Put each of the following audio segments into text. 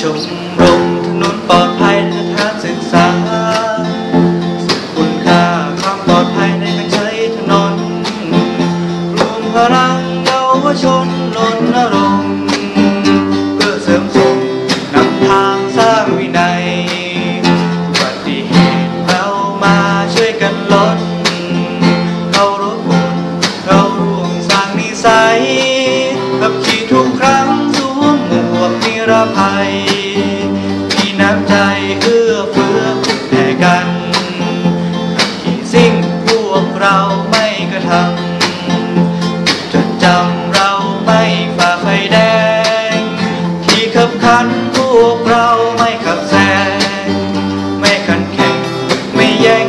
ชมรมถนนปลอดภัยและทางศึกษาสุคุณค่าความปลอดภัยในการใช้ถนน รวมพลังเยาวชนรณรง ภัย มีน้ำใจเอื้อเฟื้อแผ่กันขับขี่สิ่งพวกเราไม่กระทำจดจำเราไม่ฝ่าไฟแดง ที่ขับขันพวกเราไม่ขับแซงไม่ขันแข่งไม่แย่ง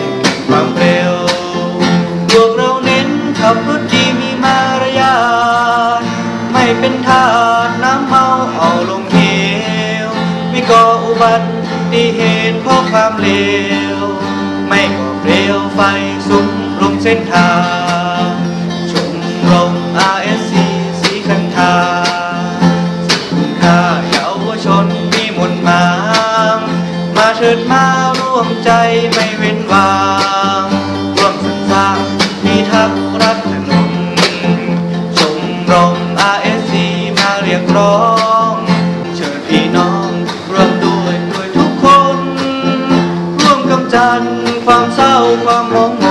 ความเร็วพวกเราเน้นขับรถดีมีมารยาทไม่เป็นทาส บัติเหตุเพราะความเลว ไม่ก็อเปลวไฟสุมลงเส้นทางชุมลม RSC สีคันธาสุนค่าเยาวชนมีมนต์มามาเถิดมาร่วมใจไม่เว้นวา chân ความเศร้าความมอง